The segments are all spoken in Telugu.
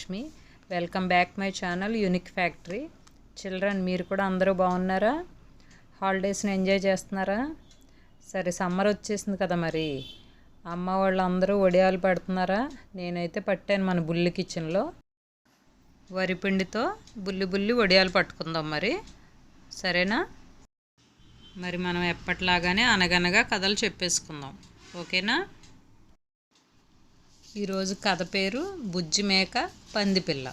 Lakshmi welcome back my channel unique factory. Children మీరు కూడా అందరూ బాగున్నారా? హాలిడేస్ని ఎంజాయ్ చేస్తున్నారా? సరే సమ్మర్ వచ్చేసింది కదా మరి. అమ్మ వాళ్ళు అందరూ వడియాలు పడుతున్నారా? నేనైతే పట్టాను మన బుల్లి కిచెన్లో. వరిపిండితో బుల్లి బుల్లి వడియాలు పట్టుకుందాం మరి. సరేనా? మరి మనం ఎప్పట్లాగానే అనగనగా కథలు చెప్పేసుకుందాం. ఓకేనా? ఈరోజు కథ పేరు బుజ్జి మేక పందిపిల్ల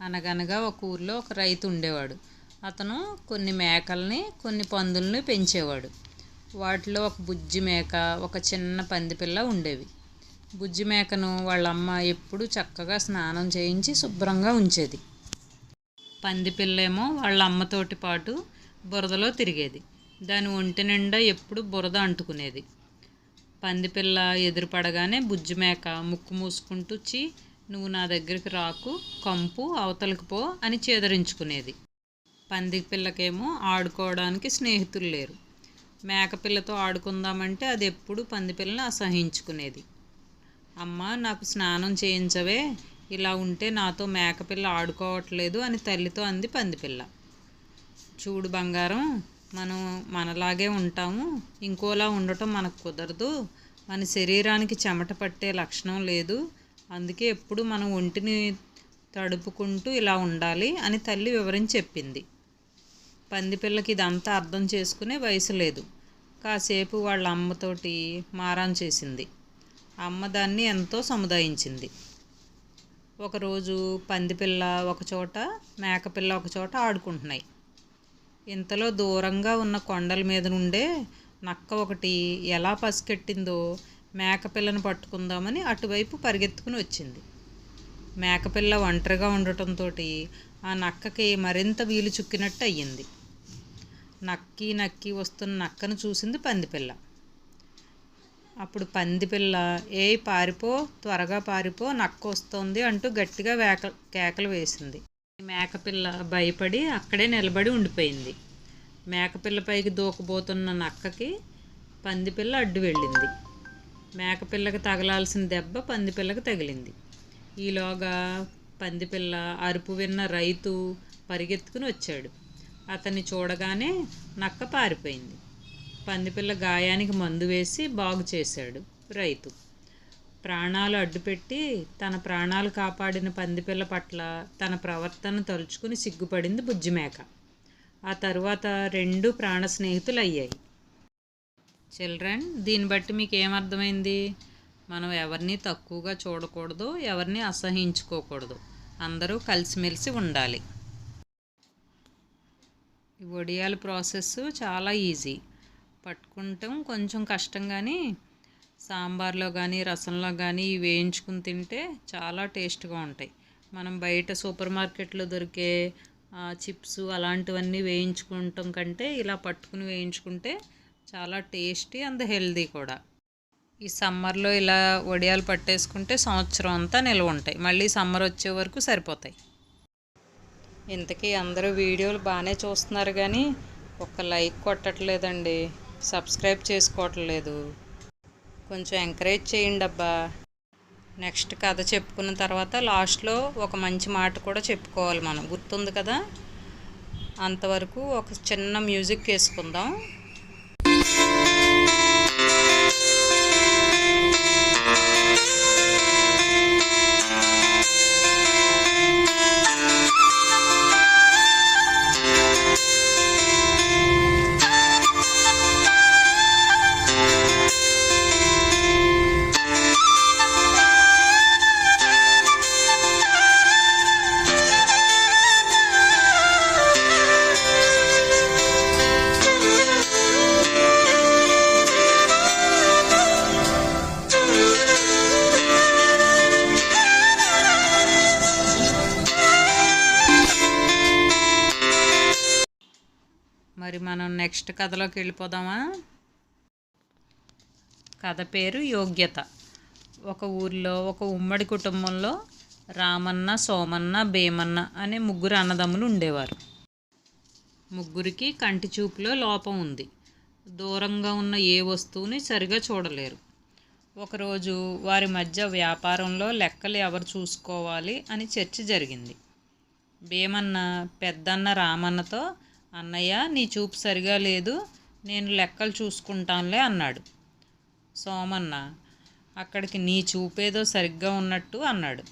అనగనగా ఒక ఊర్లో ఒక రైతు ఉండేవాడు. అతను కొన్ని మేకల్ని కొన్ని పందుల్ని పెంచేవాడు. వాటిలో ఒక బుజ్జి మేక ఒక చిన్న పందిపిల్ల ఉండేవి. బుజ్జి మేకను వాళ్ళ అమ్మ ఎప్పుడూ చక్కగా స్నానం చేయించి శుభ్రంగా ఉంచేది. పందిపిల్లేమో వాళ్ళ అమ్మతోటి పాటు బురదలో తిరిగేది. దాని ఒంటి నిండా ఎప్పుడు బురద అంటుకునేది. పందిపిల్ల ఎదురుపడగానే బుజ్జి మేక ముక్కు మూసుకుంటూ చి నువ్వు నా దగ్గరికి రాకు కంపు అవతలకు పో అని చేదరించుకునేది. పంది పిల్లకేమో ఆడుకోవడానికి స్నేహితులు లేరు. మేకపిల్లతో ఆడుకుందామంటే అది ఎప్పుడు పందిపిల్లని అసహించుకునేది. అమ్మ నాకు స్నానం చేయించవే ఇలా ఉంటే నాతో మేకపిల్ల ఆడుకోవట్లేదు అని తల్లితో అంది పందిపిల్ల. చూడు బంగారం మనం మనలాగే ఉంటాము. ఇంకోలా ఉండటం మనకు కుదరదు. మన శరీరానికి చెమట పట్టే లక్షణం లేదు. అందుకే ఎప్పుడు మనం ఒంటిని తడుపుకుంటూ ఇలా ఉండాలి అని తల్లి వివరించి చెప్పింది. పందిపిల్లకి ఇదంతా అర్థం చేసుకునే వయసు లేదు. కాసేపు వాళ్ళ అమ్మతోటి మారాన్ చేసింది. అమ్మ దాన్ని ఎంతో సముదాయించింది. ఒకరోజు పందిపిల్ల ఒకచోట మేకపిల్ల ఒకచోట ఆడుకుంటున్నాయి. ఇంతలో దూరంగా ఉన్న కొండల మీద నుండే నక్క ఒకటి ఎలా పసికెట్టిందో మేకపిల్లను పట్టుకుందామని అటువైపు పరిగెత్తుకుని వచ్చింది. మేకపిల్ల ఒంటరిగా ఉండటంతో ఆ నక్కకి మరింత వీలు చుక్కినట్టు అయ్యింది. నక్కి నక్కి వస్తున్న నక్కను చూసింది పందిపిల్ల. అప్పుడు పందిపిల్ల ఏ పారిపో త్వరగా పారిపో నక్క వస్తోంది అంటూ గట్టిగా వేక కేకలు వేసింది. మేకపిల్ల భయపడి అక్కడే నిలబడి ఉండిపోయింది. మేకపిల్ల పైకి దూకబోతున్న నక్కకి పందిపిల్ల అడ్డు వెళ్ళింది. మేకపిల్లకి తగలాల్సిన దెబ్బ పందిపిల్లకి తగిలింది. ఈలోగా పందిపిల్ల అరుపు విన్న రైతు పరిగెత్తుకుని వచ్చాడు. అతన్ని చూడగానే నక్క పారిపోయింది. పందిపిల్ల గాయానికి మందు వేసి బాగు చేశాడు రైతు. ప్రాణాలు అడ్డుపెట్టి తన ప్రాణాలు కాపాడిన పందిపిల్ల పట్ల తన ప్రవర్తన తలుచుకుని సిగ్గుపడింది బుజ్జిమేక. ఆ తరువాత రెండు ప్రాణ స్నేహితులు అయ్యాయి చిల్డ్రన్ దీన్ని బట్టి మీకు ఏమర్థమైంది మనం ఎవరిని తక్కువగా చూడకూడదు ఎవరిని అసహించుకోకూడదు. అందరూ కలిసిమెలిసి ఉండాలి. ఈ వడియాల ప్రాసెస్ చాలా ఈజీ. పట్టుకుంటాం కొంచెం కష్టం కానీ సాంబార్లో కానీ రసంలో కానీ ఇవి వేయించుకుని తింటే చాలా టేస్ట్గా ఉంటాయి. మనం బయట సూపర్ మార్కెట్లో దొరికే చిప్స్ అలాంటివన్నీ వేయించుకుంటాం కంటే ఇలా పట్టుకుని వేయించుకుంటే చాలా టేస్టీ అండ్ హెల్దీ కూడా. ఈ సమ్మర్లో ఇలా వడియాలు పట్టేసుకుంటే సంవత్సరం అంతా నిల్వ ఉంటాయి. మళ్ళీ సమ్మర్ వచ్చే వరకు సరిపోతాయి. ఇంతకీ అందరూ వీడియోలు బాగానే చూస్తున్నారు కానీ ఒక్క లైక్ కొట్టట్లేదండి. సబ్స్క్రైబ్ చేసుకోవట్లేదు. కొంచెం ఎంకరేజ్ చేయండి అబ్బా. నెక్స్ట్ కథ చెప్పుకున్న తర్వాత లాస్ట్లో ఒక మంచి మాట కూడా చెప్పుకోవాలి మనం. గుర్తుంది కదా? అంతవరకు ఒక చిన్న మ్యూజిక్ వేసుకుందాం మరి మనం నెక్స్ట్ కథలోకి వెళ్ళిపోదామా? కథ పేరు యోగ్యత. ఒక ఊర్లో ఒక ఉమ్మడి కుటుంబంలో రామన్న సోమన్న భీమన్న అనే ముగ్గురు అన్నదమ్ములు ఉండేవారు. ముగ్గురికి కంటి చూపులో లోపం ఉంది. దూరంగా ఉన్న ఏ వస్తువుని సరిగా చూడలేరు. ఒకరోజు వారి మధ్య వ్యాపారంలో లెక్కలు ఎవరు చూసుకోవాలి అని చర్చ జరిగింది. భీమన్న పెద్దన్న రామన్నతో అన్నయ్య నీ చూపు సరిగా లేదు నేను లెక్కలు చూసుకుంటానులే అన్నాడు. సోమన్న అక్కడికి నీ చూపేదో సరిగ్గా ఉన్నట్టు అన్నాడు.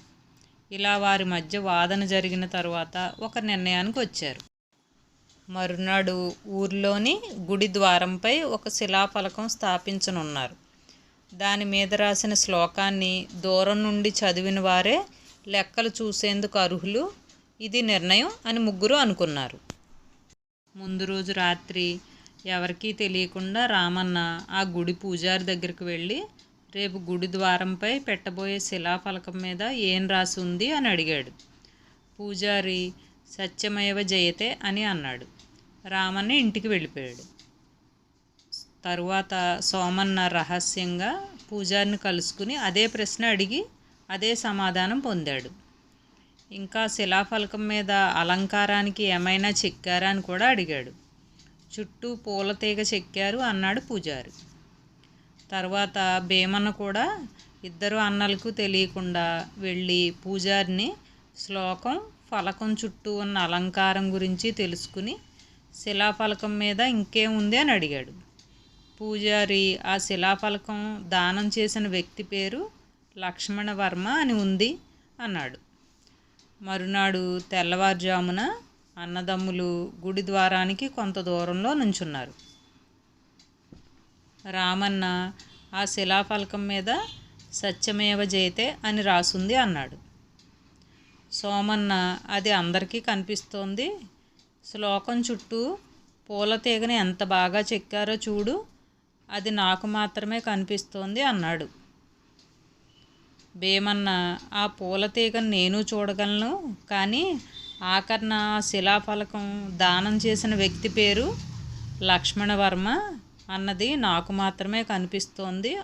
ఇలా వారి మధ్య వాదన జరిగిన తర్వాత ఒక నిర్ణయానికి వచ్చారు. మరునాడు ఊర్లోని గుడి ద్వారంపై ఒక శిలాఫలకం స్థాపించనున్నారు. దాని మీద రాసిన శ్లోకాన్ని దూరం నుండి చదివిన వారే లెక్కలు చూసేందుకు అర్హులు. ఇది నిర్ణయం అని ముగ్గురు అనుకున్నారు. ముందు రోజు రాత్రి ఎవరికీ తెలియకుండా రామన్న ఆ గుడి పూజారి దగ్గరికి వెళ్ళి రేపు గుడి ద్వారంపై పెట్టబోయే శిలాఫలకం మీద ఏం రాసి ఉంది? అని అడిగాడు. పూజారి సత్యమేవ జయతే అని అన్నాడు. రామన్న ఇంటికి వెళ్ళిపోయాడు. తరువాత సోమన్న రహస్యంగా పూజారిని కలుసుకుని అదే ప్రశ్న అడిగి అదే సమాధానం పొందాడు. ఇంకా శిలాఫలకం మీద అలంకారానికి ఏమైనా చెక్కారా అని కూడా అడిగాడు. చుట్టూ పూల తీగ చెక్కారు అన్నాడు పూజారి. తర్వాత భీమన్న కూడా ఇద్దరు అన్నలకు తెలియకుండా వెళ్ళి పూజారిని శ్లోకం ఫలకం చుట్టూ ఉన్న అలంకారం గురించి తెలుసుకుని శిలాఫలకం మీద ఇంకేముంది అని అడిగాడు. పూజారి ఆ శిలాఫలకం దానం చేసిన వ్యక్తి పేరు లక్ష్మణ వర్మ అని ఉంది అన్నాడు. మరునాడు తెల్లవారుజామున అన్నదమ్ములు గుడి ద్వారానికి కొంత దూరంలో నుంచున్నారు. రామన్న ఆ శిలాఫలకం మీద సత్యమేవ జయతే అని రాసుంది అన్నాడు. సోమన్న అది అందరికీ కనిపిస్తోంది. శ్లోకం చుట్టూ పూల తీగని ఎంత బాగా చెక్కారో చూడు. అది నాకు మాత్రమే కనిపిస్తోంది అన్నాడు. భీమన్న ఆ పూల తీగను నేను చూడగలను కానీ ఆఖరణ శిలాఫలకం దానం చేసిన వ్యక్తి పేరు లక్ష్మణవర్మ అన్నది నాకు మాత్రమే కనిపిస్తోంది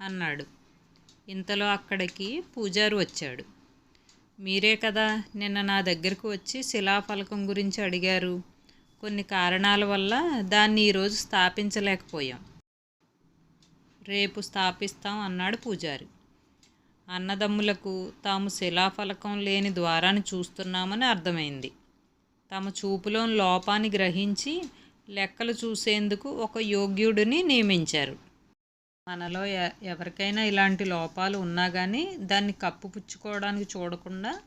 అన్నాడు. ఇంతలో అక్కడికి పూజారి వచ్చాడు. మీరే కదా నిన్న నా దగ్గరకు వచ్చి శిలాఫలకం గురించి అడిగారు. కొన్ని కారణాల వల్ల దాన్ని ఈరోజు స్థాపించలేకపోయాం. రేపు స్థాపిస్తాం అన్నాడు పూజారి. అన్నదమ్ములకు తాము శిలాఫలకం లేని ద్వారాన్ని చూస్తున్నామని అర్థమైంది. తమ చూపులోని లోపాన్ని గ్రహించి లెక్కలు చూసేందుకు ఒక యోగ్యుడిని నియమించారు. మనలో ఎ- ఎవరికైనా ఇలాంటి లోపాలు ఉన్నా కానీ దాన్ని కప్పుపుచ్చుకోవడానికి చూడకుండా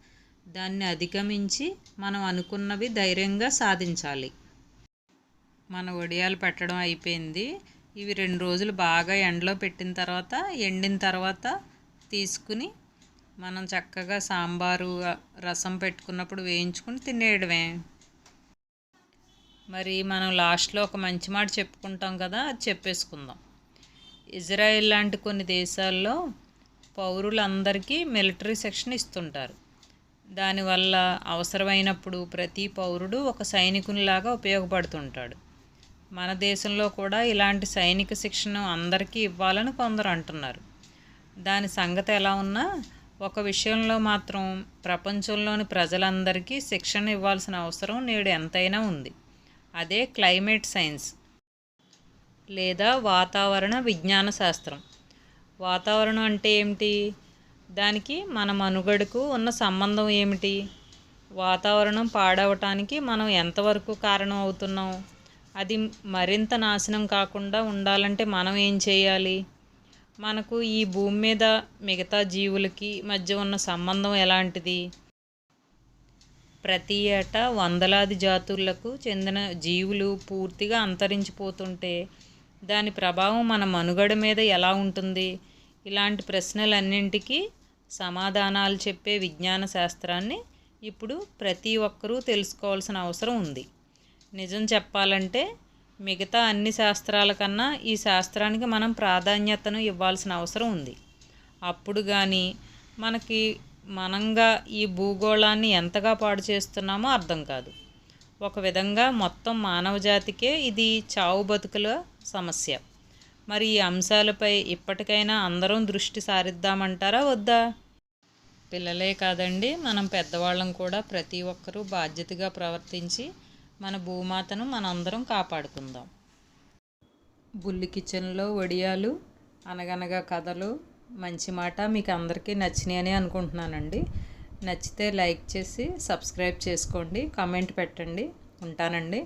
దాన్ని అధిగమించి మనం అనుకున్నవి ధైర్యంగా సాధించాలి. మన ఒడియాలు పెట్టడం అయిపోయింది. ఇవి రెండు రోజులు బాగా ఎండలో పెట్టిన తర్వాత ఎండిన తర్వాత తీసుకుని మనం చక్కగా సాంబారు రసం పెట్టుకున్నప్పుడు వేయించుకుని తినేయడమే. మరి మనం లాస్ట్లో ఒక మంచి మాట చెప్పుకుంటాం కదా అది చెప్పేసుకుందాం. ఇజ్రాయెల్ లాంటి కొన్ని దేశాల్లో పౌరులందరికీ మిలిటరీ సెక్షన్ ఇస్తుంటారు. దానివల్ల అవసరమైనప్పుడు ప్రతి పౌరుడు ఒక సైనికునిలాగా ఉపయోగపడుతుంటాడు. మన దేశంలో కూడా ఇలాంటి సైనిక శిక్షణ అందరికీ ఇవ్వాలని కొందరు అంటున్నారు. దాని సంగతి ఎలా ఉన్నా ఒక విషయంలో మాత్రం ప్రపంచంలోని ప్రజలందరికీ శిక్షణ ఇవ్వాల్సిన అవసరం నేడు ఎంతైనా ఉంది. అదే క్లైమేట్ సైన్స్ లేదా వాతావరణ విజ్ఞాన శాస్త్రం. వాతావరణం అంటే ఏమిటి? దానికి మన మనుగడకు ఉన్న సంబంధం ఏమిటి? వాతావరణం పాడవటానికి మనం ఎంతవరకు కారణం అవుతున్నాం? అది మరింత నాశనం కాకుండా ఉండాలంటే మనం ఏం చేయాలి? మనకు ఈ భూమి మీద మిగతా జీవులకి మధ్య ఉన్న సంబంధం ఎలాంటిది? ప్రతి ఏటా వందలాది జాతులకు చెందిన జీవులు పూర్తిగా అంతరించిపోతుంటే దాని ప్రభావం మన మనుగడ మీద ఎలా ఉంటుంది? ఇలాంటి ప్రశ్నలన్నింటికీ సమాధానాలు చెప్పే విజ్ఞాన శాస్త్రాన్ని ఇప్పుడు ప్రతి ఒక్కరూ తెలుసుకోవాల్సిన అవసరం ఉంది. నిజం చెప్పాలంటే మిగతా అన్ని శాస్త్రాల కన్నా ఈ శాస్త్రానికి మనం ప్రాధాన్యతను ఇవ్వాల్సిన అవసరం ఉంది. అప్పుడు కానీ మనకి మనంగా ఈ భూగోళాన్ని ఎంతగా పాడు చేస్తున్నామో అర్థం కాదు. ఒక విధంగా మొత్తం మానవ జాతికే ఇది చావు బతుకుల సమస్య. మరి ఈ అంశాలపై ఇప్పటికైనా అందరం దృష్టి సారిద్దామంటారా వద్దా? పిల్లలే కాదండి మనం పెద్దవాళ్ళం కూడా ప్రతి ఒక్కరూ బాధ్యతగా ప్రవర్తించి మన భూమాతను మనందరం కాపాడుకుందాం. బుల్లి కిచెన్లో వడియాలు అనగనగా కథలు మంచి మాట మీకు అందరికీ నచ్చినాయని అనుకుంటున్నానండి. నచ్చితే లైక్ చేసి సబ్స్క్రైబ్ చేసుకోండి కామెంట్ పెట్టండి. ఉంటానండి.